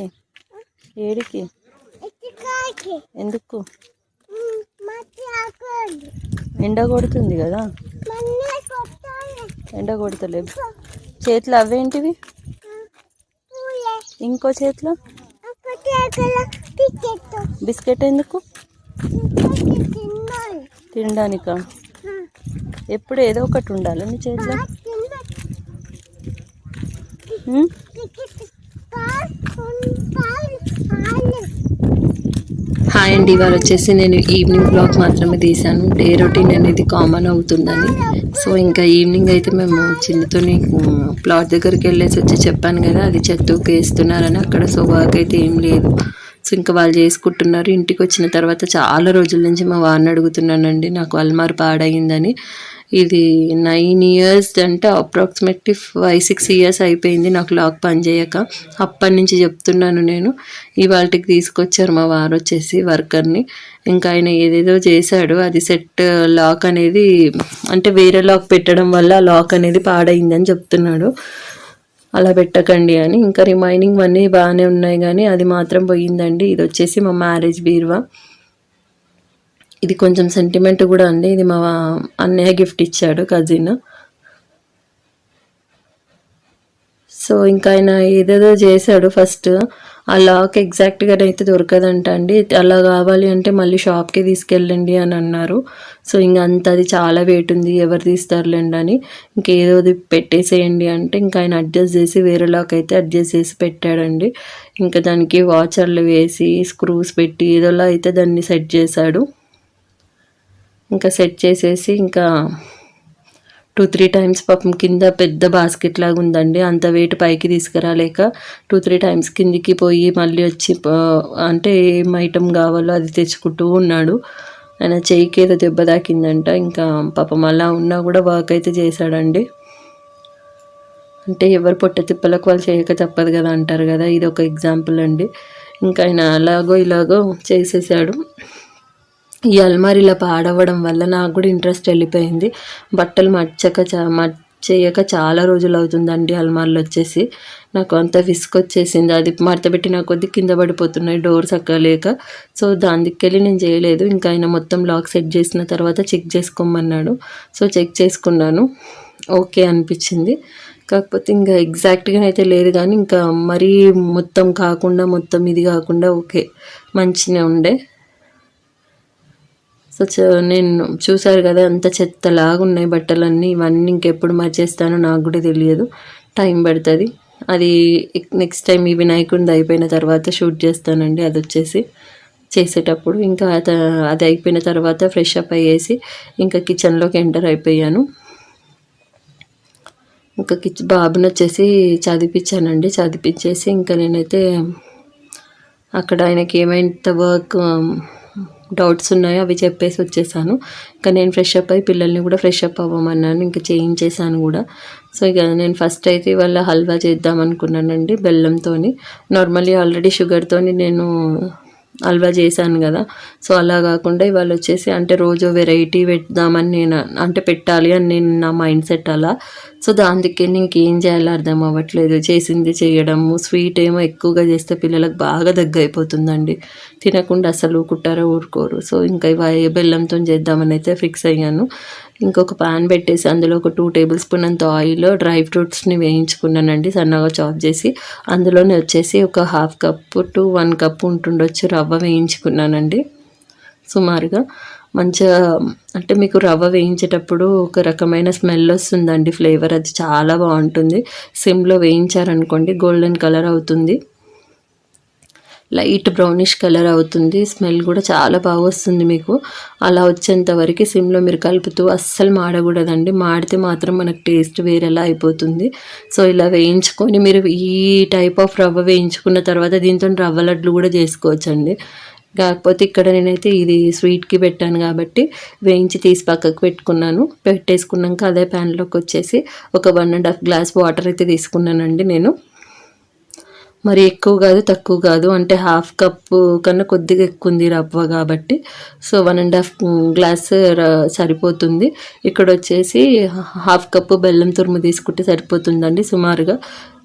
ఏడికి? ఏడికి? ఎందుకు? ఎండ కొడుతుంది కదా. ఎండ కొడతలేదు. చేతులు అవేంటివి ఇంకో చేతిలో? బిస్కెట్. ఎందుకు? తినడానికా? ఎప్పుడు ఏదో ఒకటి ఉండాలి నీ చేతిలో? హాయ్ అండి. ఇవాళ వచ్చేసి నేను ఈవినింగ్ బ్లాగ్ మాత్రమే తీశాను. డే రొటీన్ అనేది కామన్ అవుతుందని. సో ఇంకా ఈవినింగ్ అయితే మేము చిన్నతోని ప్లాట్ దగ్గరికి వెళ్ళేసి వచ్చి చెప్పాను కదా అది చెత్తకు వేస్తున్నారని. అక్కడ సో వర్క్ అయితే ఏం లేదు. సో ఇంకా వాళ్ళు చేసుకుంటున్నారు. ఇంటికి వచ్చిన తర్వాత చాలా రోజుల నుంచి మా వారిని అడుగుతున్నానండి. నాకు అల్మారు పాడయిందని ఇది నైన్ ఇయర్స్ అంటే అప్రాక్సిమేట్లీ ఫైవ్ సిక్స్ ఇయర్స్ అయిపోయింది నాకు లాక్ పనిచేయక అప్పటి నుంచి చెప్తున్నాను నేను. ఇవాళకి తీసుకొచ్చారు మా వారు వచ్చేసి వర్కర్ని ఇంకా ఆయన ఏదేదో చేశాడు. అది సెట్ లాక్ uh, అనేది అంటే వేరే లాక్ పెట్టడం వల్ల లాక్ అనేది పాడైందని చెప్తున్నాడు. అలా పెట్టకండి అని. ఇంకా రిమైనింగ్ అన్నీ బాగానే ఉన్నాయి కానీ అది మాత్రం పోయిందండి. ఇది వచ్చేసి మా మ్యారేజ్ బీరువా. ఇది కొంచెం సెంటిమెంట్ కూడా అండి ఇది మా అన్నయ్య గిఫ్ట్ ఇచ్చాడు కజిన్ సో ఇంకా ఆయన ఏదేదో చేశాడు ఫస్ట్ ఆ లాక్ ఎగ్జాక్ట్గా అయితే దొరకదంట అండి. అలా కావాలి అంటే మళ్ళీ షాప్కి తీసుకెళ్ళండి అని అన్నారు. సో ఇంకా అంత అది చాలా వెయిట్ ఉంది ఎవరు తీస్తారులేండి అని. ఇంకేదోది పెట్టేసేయండి అంటే ఇంకా ఆయన అడ్జస్ట్ చేసి వేరే లాక్ అయితే అడ్జస్ట్ చేసి పెట్టాడండి. ఇంకా దానికి వాచర్లు వేసి స్క్రూస్ పెట్టి ఏదోలా అయితే దాన్ని సెట్ చేశాడు. ఇంకా సెట్ చేసేసి ఇంకా టూ త్రీ టైమ్స్ పాపం కింద పెద్ద బాస్కెట్ లాగా ఉందండి. అంత వెయిట్ పైకి తీసుకురాలేక టూ త్రీ టైమ్స్ కిందికి పోయి మళ్ళీ వచ్చి అంటే ఏం ఐటమ్ కావాలో అది తెచ్చుకుంటూ ఉన్నాడు. ఆయన చెయ్యికి ఏదో దెబ్బ తాకిందంట. ఇంకా పాపం అలా ఉన్నా కూడా వర్క్ అయితే చేశాడండి. అంటే ఎవరు పొట్ట తిప్పలకు వాళ్ళు చేయక తప్పదు కదా అంటారు కదా ఇది ఒక ఎగ్జాంపుల్ అండి. ఇంకా ఆయన అలాగో ఇలాగో చేసేసాడు. ఈ అల్మారీలో పాడవడం వల్ల నాకు కూడా ఇంట్రెస్ట్ వెళ్ళిపోయింది. బట్టలు మర్చక చా చేయక చాలా రోజులు అవుతుందండి అల్మార్లు వచ్చేసి. నాకు అంత విసుగు వచ్చేసింది. అది మడత పెట్టిన కొద్ది కింద పడిపోతున్నాయి డోర్స్ అక్కలేక సో దాని దిక్కెళ్ళి నేను చేయలేదు. ఇంకా ఆయన మొత్తం లాక్ సెట్ చేసిన తర్వాత చెక్ చేసుకోమన్నాడు. సో చెక్ చేసుకున్నాను. ఓకే అనిపించింది. కాకపోతే ఇంకా ఎగ్జాక్ట్గా అయితే లేదు కానీ ఇంకా మరీ మొత్తం కాకుండా మొత్తం ఇది కాకుండా ఓకే. మంచిగా ఉండే. సో నేను చూసారు కదా అంత చెత్తలాగా ఉన్నాయి బట్టలన్నీ ఇవన్నీ ఇంకెప్పుడు మర్చేస్తానో నాకు కూడా తెలియదు. టైం పడుతుంది. అది నెక్స్ట్ టైం ఈ వినాయకుడిది అయిపోయిన తర్వాత షూట్ చేస్తానండి. అది వచ్చేసి చేసేటప్పుడు ఇంకా అది అయిపోయిన తర్వాత ఫ్రెష్ అప్ అయ్యేసి ఇంకా కిచెన్లోకి ఎంటర్ అయిపోయాను. ఇంకా కిచ్ బాబుని వచ్చేసి చదివించానండి చదివించేసి ఇంకా నేనైతే అక్కడ ఆయనకి ఏమైంత వర్క్ డౌట్స్ ఉన్నాయో అవి చెప్పేసి వచ్చేసాను. ఇంకా నేను ఫ్రెష్ అప్ అయ్యి పిల్లల్ని కూడా ఫ్రెష్ అప్ అవ్వమన్నాను. ఇంకా చేయించేసాను కూడా. సో ఇక నేను ఫస్ట్ అయితే ఇవాళ హల్వా చేద్దాం అనుకున్నానండి బెల్లంతో నార్మల్లీ ఆల్రెడీ షుగర్తోని నేను హల్వా చేశాను కదా. సో అలా కాకుండా ఇవాళ వచ్చేసి అంటే రోజు వెరైటీ పెడదామని నేను అంటే పెట్టాలి అని నేను నా మైండ్ సెట్ అలా. సో దానికి ఇంకేం చేయాలో అర్థం అవ్వట్లేదు. చేసింది చేయడము స్వీట్ ఏమో ఎక్కువగా చేస్తే పిల్లలకు బాగా దగ్గర అయిపోతుందండి తినకుండా అసలు కుట్టారో ఊరుకోరు. సో ఇంకా ఇవి బెల్లంతో చేద్దామని అయితే ఫిక్స్ అయ్యాను. ఇంకొక పాన్ పెట్టేసి అందులో ఒక టూ టేబుల్ స్పూన్ అంత ఆయిల్ డ్రై ఫ్రూట్స్ని వేయించుకున్నానండి. సన్నగా చాప్ చేసి అందులోనే వచ్చేసి ఒక half cup to one cup ఉంటుండొచ్చు రవ్వ వేయించుకున్నానండి. సుమారుగా మంచిగా అంటే మీకు రవ్వ వేయించేటప్పుడు ఒక రకమైన స్మెల్ వస్తుందండి ఫ్లేవర్ అది చాలా బాగుంటుంది. సిమ్లో వేయించారనుకోండి గోల్డెన్ కలర్ అవుతుంది. లైట్ బ్రౌనిష్ కలర్ అవుతుంది. స్మెల్ కూడా చాలా బాగా వస్తుంది మీకు. అలా వచ్చేంత వరకు సిమ్లో మీరు కలుపుతూ అస్సలు మాడకూడదండి. మాడితే మాత్రం మనకు టేస్ట్ వేరేలా అయిపోతుంది. సో ఇలా వేయించుకొని మీరు ఈ టైప్ ఆఫ్ రవ్వ వేయించుకున్న తర్వాత దీంతో రవ్వ లడ్లు కూడా చేసుకోవచ్చండి. కాకపోతే ఇక్కడ నేనైతే ఇది స్వీట్కి పెట్టాను కాబట్టి వేయించి తీసి పక్కకు పెట్టుకున్నాను. పెట్టేసుకున్నాక అదే ప్యాన్లోకి వచ్చేసి ఒక one and half glass water అయితే తీసుకున్నానండి నేను. మరి ఎక్కువ కాదు తక్కువ కాదు. అంటే హాఫ్ కప్పు కన్నా కొద్దిగా ఎక్కువ ఉంది రవ్వ కాబట్టి. So one and half glass సరిపోతుంది. ఇక్కడ వచ్చేసి హాఫ్ కప్పు బెల్లం తురుము తీసుకుంటే సరిపోతుందండి సుమారుగా.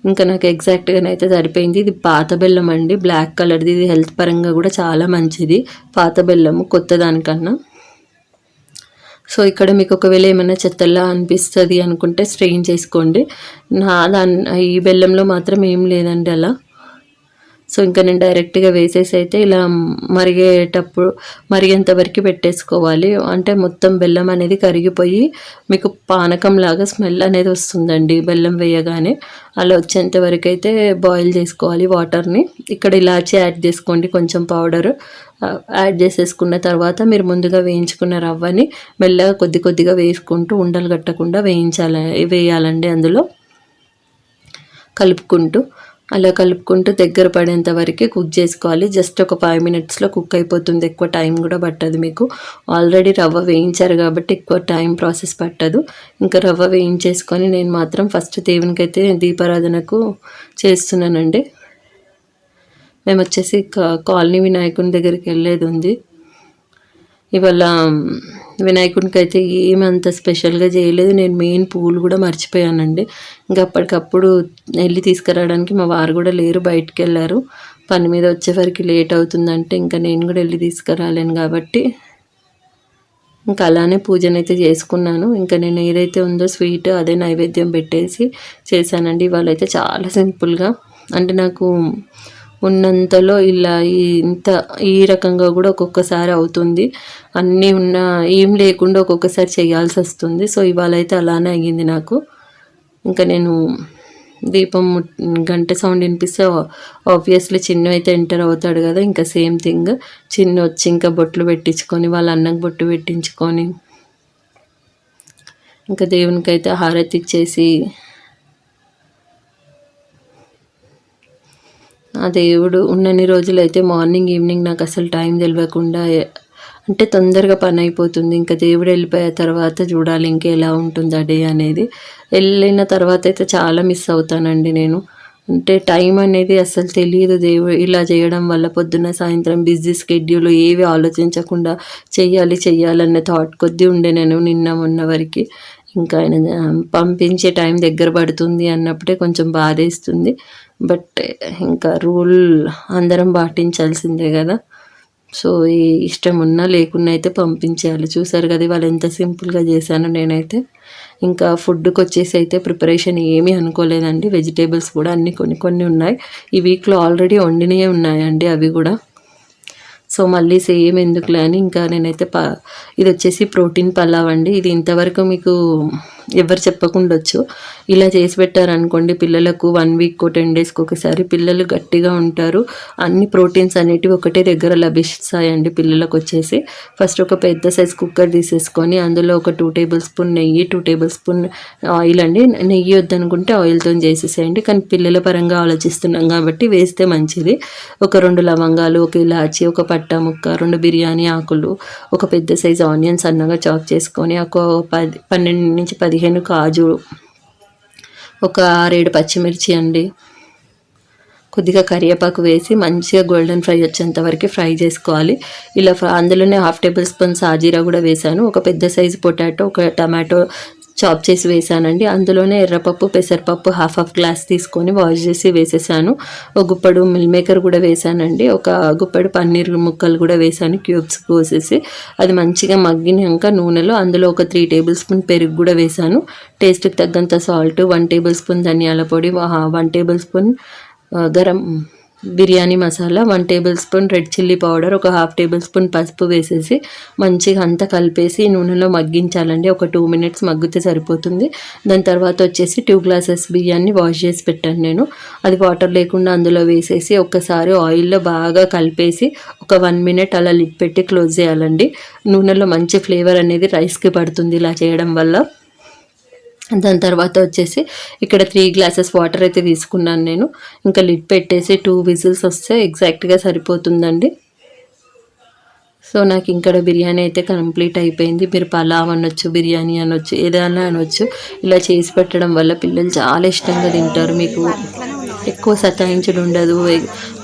ఇంకా నాకు ఎగ్జాక్ట్గానైతే సరిపోయింది. ఇది పాత బెల్లం అండి. బ్లాక్ కలర్ది ఇది హెల్త్ పరంగా కూడా చాలా మంచిది. పాత బెల్లము కొత్త దానికన్నా. సో ఇక్కడ మీకు ఒకవేళ ఏమైనా చెత్తల్లా అనిపిస్తుంది అనుకుంటే స్ట్రెయిన్ చేసుకోండి. నా దాని ఈ బెల్లంలో మాత్రం ఏం లేదండి అలా. సో ఇంకా నేను డైరెక్ట్గా వేసేసి అయితే ఇలా మరిగేటప్పుడు మరిగేంత వరకు పెట్టేసుకోవాలి. అంటే మొత్తం బెల్లం అనేది కరిగిపోయి మీకు పానకం లాగా స్మెల్ అనేది వస్తుందండి బెల్లం వేయగానే. అలా వచ్చేంత వరకు అయితే బాయిల్ చేసుకోవాలి వాటర్ని. ఇక్కడ ఇలాచి యాడ్ చేసుకోండి కొంచెం పౌడర్ యాడ్ చేసేసుకున్న తర్వాత మీరు ముందుగా వేయించుకున్న రవ్వని మెల్లగా కొద్ది కొద్దిగా వేసుకుంటూ ఉండలు కట్టకుండా వేయించాలి వేయాలండి అందులో. కలుపుకుంటూ అలా కలుపుకుంటూ దగ్గర పడేంత వరకు కుక్ చేసుకోవాలి. జస్ట్ ఒక ఫైవ్ మినిట్స్లో కుక్ అయిపోతుంది. ఎక్కువ టైం కూడా పట్టదు మీకు. ఆల్రెడీ రవ్వ వేయించారు కాబట్టి ఎక్కువ టైం ప్రాసెస్ పట్టదు. ఇంకా రవ్వ వేయించేసుకొని నేను మాత్రం ఫస్ట్ దేవునికి అయితే దీపారాధనకు చేస్తున్నానండి. మేము వచ్చేసి కా- కాలనీ వినాయకుని దగ్గరికి వెళ్ళేది ఉంది. ఇవాళ వినాయకుడికి అయితే ఏమంత స్పెషల్గా చేయలేదు. నేను మెయిన్ పూలు కూడా మర్చిపోయానండి. ఇంకా అప్పటికప్పుడు వెళ్ళి తీసుకురావడానికి మా వారు కూడా లేరు బయటికి వెళ్ళారు. పని మీద వచ్చేసరికి లేట్ అవుతుందంటే ఇంకా నేను కూడా వెళ్ళి తీసుకురాలేను కాబట్టి ఇంకా అలానే పూజనైతే చేసుకున్నాను. ఇంకా నేను ఏదైతే ఉందో స్వీట్ అదే నైవేద్యం పెట్టేసి చేశానండి. ఇవాళ అయితే చాలా సింపుల్గా అంటే నాకు ఉన్నంతలో ఇలా ఇంత ఈ రకంగా కూడా ఒక్కొక్కసారి అవుతుంది. అన్నీ ఉన్న ఏం లేకుండా ఒక్కొక్కసారి చేయాల్సి వస్తుంది. సో ఇవాళ అయితే అలానే అయ్యింది నాకు. ఇంకా నేను దీపం గంట సౌండ్ వినిపిస్తే ఆబ్వియస్లీ చిన్న అయితే ఎంటర్ అవుతాడు కదా ఇంకా సేమ్ థింగ్. చిన్న వచ్చి ఇంకా బొట్లు పెట్టించుకొని వాళ్ళ అన్నకు బొట్టు పెట్టించుకొని ఇంకా దేవునికి అయితే హారతి ఇచ్చేసి ఆ దేవుడు ఉన్నన్ని రోజులు అయితే మార్నింగ్ ఈవినింగ్ నాకు అసలు టైం తెలియకుండా అంటే తొందరగా పని అయిపోతుంది. ఇంకా దేవుడు వెళ్ళిపోయిన తర్వాత చూడాలి ఇంకా ఎలా ఉంటుంది ఆ డే అనేది. వెళ్ళిన తర్వాత అయితే చాలా మిస్ అవుతానండి నేను. అంటే టైం అనేది అసలు తెలియదు దేవుడు ఇలా చేయడం వల్ల పొద్దున్న సాయంత్రం బిజీ స్కెడ్యూల్ ఏవి ఆలోచించకుండా చెయ్యాలి చెయ్యాలనే థాట్ కొద్దీ ఉండే నేను నిన్న మొన్న వరకు. ఇంకా ఆయన పంపించే టైం దగ్గర పడుతుంది అన్నప్పుడే కొంచెం బాధేస్తుంది. బట్ ఇంకా రూల్ అందరం పాటించాల్సిందే కదా. సో ఈ ఇష్టం ఉన్నా లేకున్నా అయితే పంపించేయాలి. చూసారు కదా వాళ్ళు ఎంత సింపుల్గా చేశాను నేనైతే. ఇంకా ఫుడ్కి వచ్చేసి అయితే ప్రిపరేషన్ ఏమీ అనుకోలేదండి. వెజిటేబుల్స్ కూడా అన్ని కొన్ని కొన్ని ఉన్నాయి. ఈ వీక్లో ఆల్రెడీ వండినవి ఉన్నాయండి అవి కూడా. సో మళ్ళీ సేమ్ ఎందుకులే అని ఇంకా నేనైతే ప ఇది వచ్చేసి ప్రోటీన్ పలావ్ అండి. ఇది ఇంతవరకు మీకు ఎవరు చెప్పకుండొచ్చు. ఇలా చేసి పెట్టారనుకోండి పిల్లలకు వన్ వీక్ టెన్ డేస్కి ఒకసారి పిల్లలు గట్టిగా ఉంటారు. అన్ని ప్రోటీన్స్ అనేటివి ఒకటే దగ్గర లభిస్తాయండి పిల్లలకు వచ్చేసి. ఫస్ట్ ఒక పెద్ద సైజ్ కుక్కర్ తీసేసుకొని అందులో ఒక టూ టేబుల్ స్పూన్ నెయ్యి టూ టేబుల్ స్పూన్ ఆయిల్ అండి. నెయ్యి వద్దనుకుంటే ఆయిల్తో చేసేసేయండి. కానీ పిల్లల పరంగా ఆలోచిస్తున్నాం కాబట్టి వేస్తే మంచిది. ఒక రెండు లవంగాలు ఒక ఇలాచి ఒక పట్ట ముక్క రెండు బిర్యానీ ఆకులు ఒక పెద్ద సైజ్ ఆనియన్స్ అన్నగా చాప్ చేసుకొని ఒక పది పన్నెండు నుంచి పది పదిహేను కాజు ఒక ఆరేడు పచ్చిమిర్చి అండి. కొద్దిగా కరివేపాకు వేసి మంచిగా గోల్డెన్ ఫ్రై వచ్చేంత వరకు ఫ్రై చేసుకోవాలి. ఇలా ఫ్ర- అందులోనే హాఫ్ టేబుల్ స్పూన్ సాజీరా కూడా వేసాను ఒక పెద్ద సైజు పొటాటో ఒక టమాటో చాప్ చేసి వేసానండి. అందులోనే ఎర్రపప్పు పెసరపప్పు హాఫ్ హాఫ్ గ్లాస్ తీసుకొని వాష్ చేసి వేసేసాను. ఒక గుప్పడు మిల్ మేకర్ కూడా వేసానండి. ఒక గుప్పడు పన్నీర్ ముక్కలు కూడా వేసాను. క్యూబ్స్ కోసేసి అది మంచిగా మగ్గినాక నూనెలో అందులో ఒక త్రీ టేబుల్ స్పూన్ పెరుగు కూడా వేసాను. టేస్ట్కి తగ్గంత సాల్ట్ వన్ టేబుల్ స్పూన్ ధనియాల పొడి one tablespoon garam biryani masala one tablespoon red chilli powder ఒక హాఫ్ టేబుల్ స్పూన్ పసుపు వేసేసి మంచిగా అంతా కలిపేసి నూనెలో మగ్గించాలండి. ఒక టూ మినిట్స్ మగ్గితే సరిపోతుంది. దాని తర్వాత వచ్చేసి టూ గ్లాసెస్ బియ్యాన్ని వాష్ చేసి పెట్టాను నేను. అది వాటర్ లేకుండా అందులో వేసేసి ఒక్కసారి ఆయిల్లో బాగా కలిపేసి ఒక వన్ మినిట్ అలా లిప్ పెట్టి క్లోజ్ చేయాలండి. నూనెలో మంచి ఫ్లేవర్ అనేది రైస్కి పడుతుంది ఇలా చేయడం వల్ల. దాని తర్వాత వచ్చేసి ఇక్కడ త్రీ గ్లాసెస్ వాటర్ అయితే తీసుకున్నాను నేను. ఇంకా లిడ్ పెట్టేసి టూ విజిల్స్ వస్తే ఎగ్జాక్ట్గా సరిపోతుందండి. సో నాకు ఇక్కడ బిర్యానీ అయితే కంప్లీట్ అయిపోయింది. మీరు పలావ్ అనొచ్చు బిర్యానీ అనొచ్చు ఏదైనా అనొచ్చు. ఇలా చేసి పెట్టడం వల్ల పిల్లలు చాలా ఇష్టంగా తింటారు మీకు. ఎక్కువ సతాయించడం ఉండదు.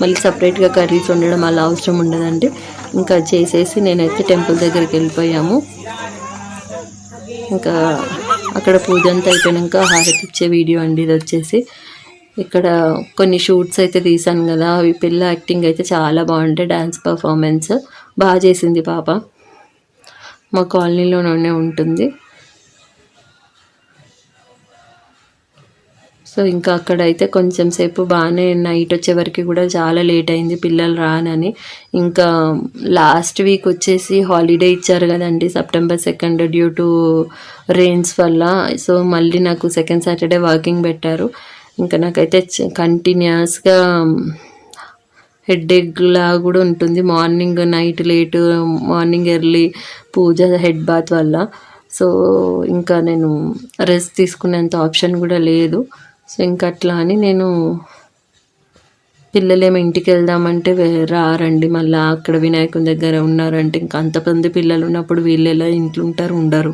మళ్ళీ సపరేట్గా కర్రీస్ ఉండడం అలా అవసరం ఉండదండి. ఇంకా చేసేసి నేనైతే టెంపుల్ దగ్గరికి వెళ్ళిపోయాము. ఇంకా అక్కడ పూజ అంతా అయిపోయాక హారతి ఇచ్చే వీడియో అండి ఇది వచ్చేసి. ఇక్కడ కొన్ని షూట్స్ అయితే తీసాను కదా అవి పిల్ల యాక్టింగ్ అయితే చాలా బాగుంటాయి డ్యాన్స్ పర్ఫార్మెన్స్ బాగా చేసింది పాప. మా కాలనీలోనే ఉంటుంది. సో ఇంకా అక్కడైతే కొంచెం సేపు బాగానే నైట్ వచ్చే వరకు కూడా చాలా లేట్ అయింది పిల్లలు రానని. ఇంకా లాస్ట్ వీక్ వచ్చేసి హాలిడే ఇచ్చారు కదండి September second due to rains వల్ల. సో మళ్ళీ నాకు సెకండ్ సాటర్డే వాకింగ్ పెట్టారు. ఇంకా నాకైతే కంటిన్యూస్గా హెడ్ లాగా కూడా ఉంటుంది morning night late morning early puja head bath వల్ల. సో ఇంకా నేను రెస్ట్ తీసుకునేంత ఆప్షన్ కూడా లేదు. సో ఇంకా అట్లా అని నేను పిల్లలేమో ఇంటికి వెళ్దామంటే రారండి మళ్ళీ అక్కడ వినాయకుని దగ్గర ఉన్నారంటే ఇంకా అంతమంది పిల్లలు ఉన్నప్పుడు వీళ్ళు ఎలా ఇంట్లో ఉంటారు ఉండరు.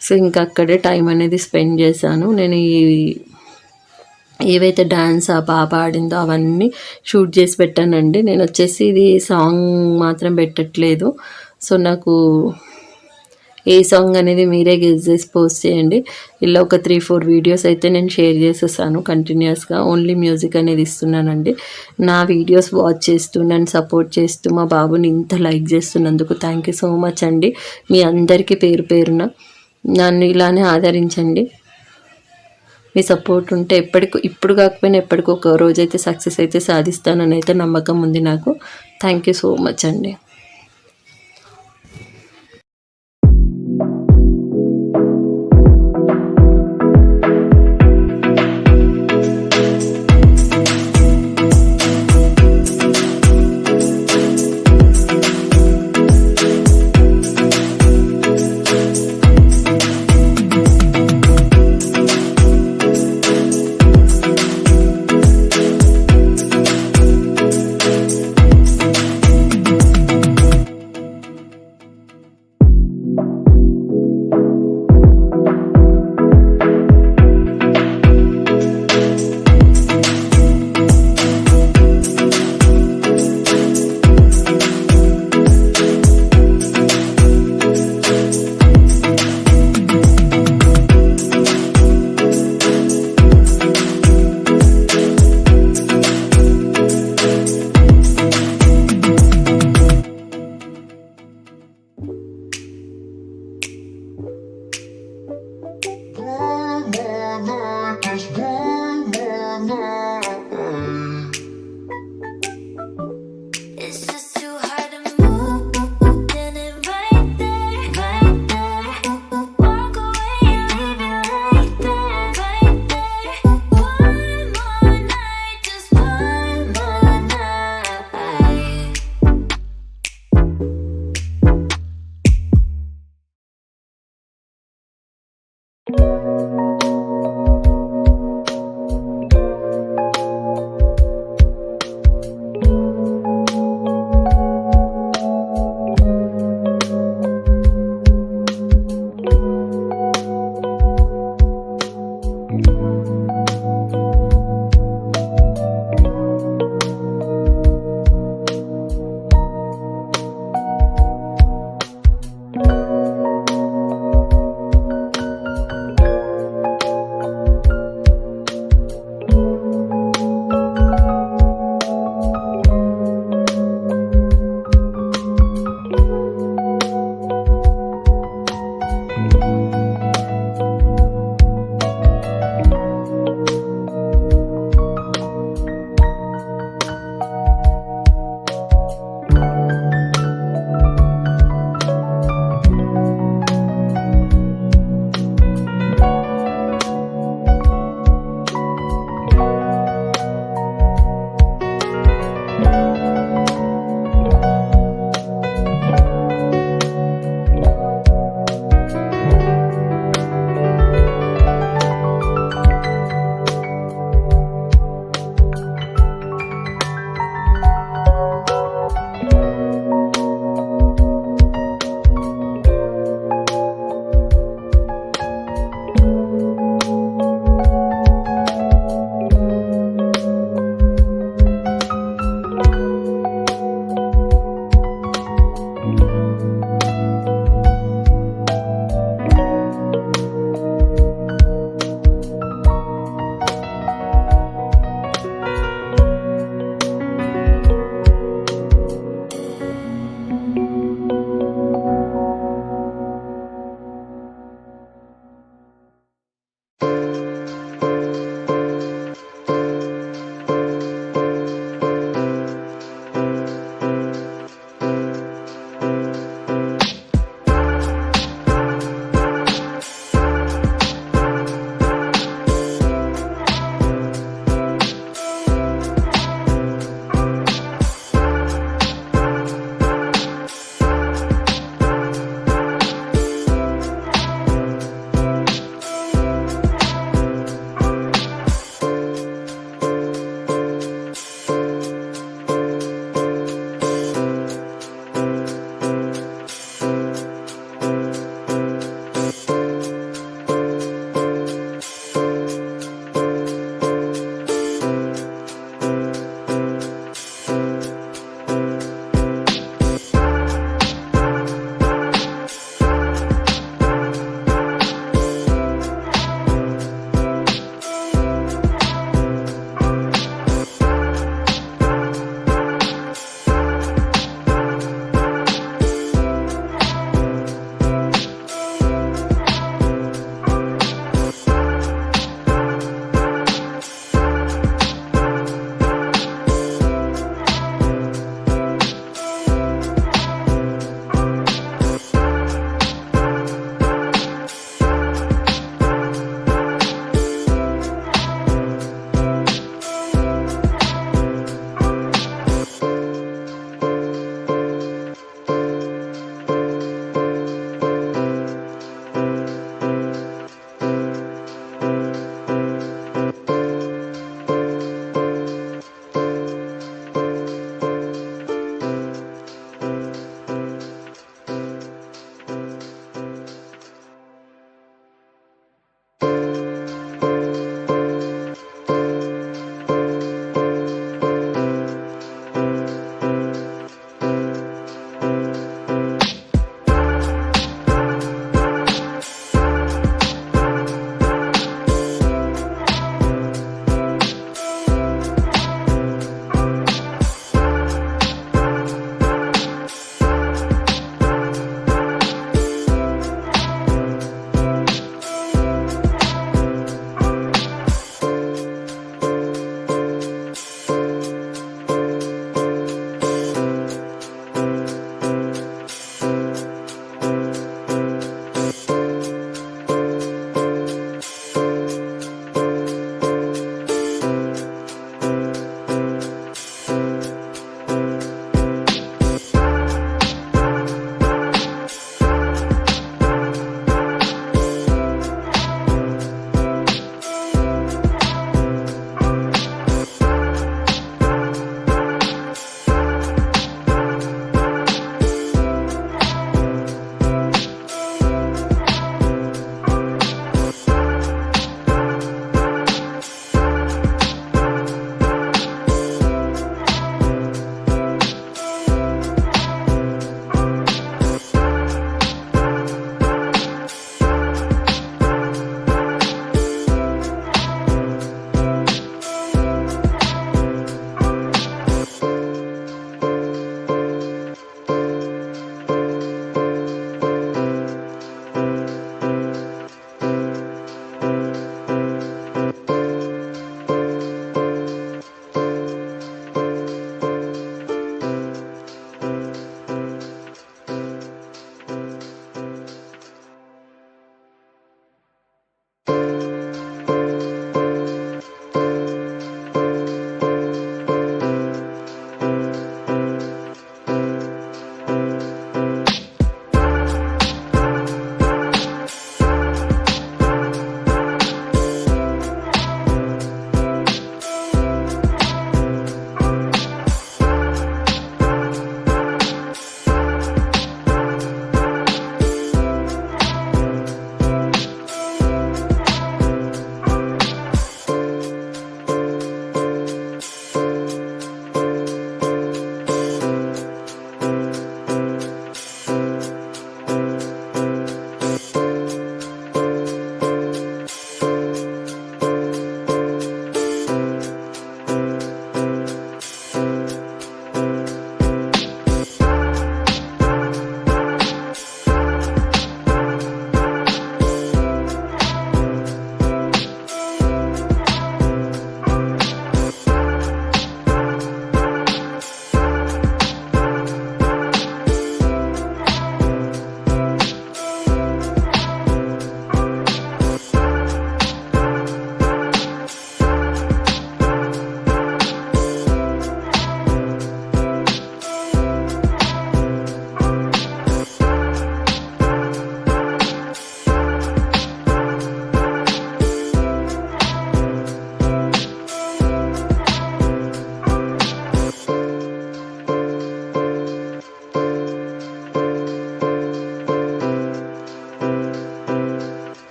సో ఇంకా అక్కడే టైం అనేది స్పెండ్ చేశాను. నేను ఈ ఏవైతే డ్యాన్స్ ఆ పాప ఆడిందో అవన్నీ షూట్ చేసి పెట్టానండి. నేను వచ్చేసి ఇది సాంగ్ మాత్రం పెట్టట్లేదు. సో నాకు ఏ సాంగ్ అనేది మీరే గెస్ చేసి పోస్ట్ చేయండి. ఇలా ఒక త్రీ ఫోర్ వీడియోస్ అయితే నేను షేర్ చేసేసాను కంటిన్యూస్గా ఓన్లీ మ్యూజిక్ అనేది ఇస్తున్నానండి. నా వీడియోస్ వాచ్ చేస్తూ నన్ను సపోర్ట్ చేస్తూ మా బాబుని ఇంత లైక్ చేస్తున్నందుకు థ్యాంక్ యూ సో మచ్ అండి. మీ అందరికీ పేరు పేరున నన్ను ఇలానే ఆదరించండి. మీ సపోర్ట్ ఉంటే ఎప్పటికి ఇప్పుడు కాకపోయినా ఎప్పటికో ఒక రోజు అయితే సక్సెస్ అయితే సాధిస్తానని అయితే నమ్మకం ఉంది నాకు. థ్యాంక్ యూ సో మచ్ అండి.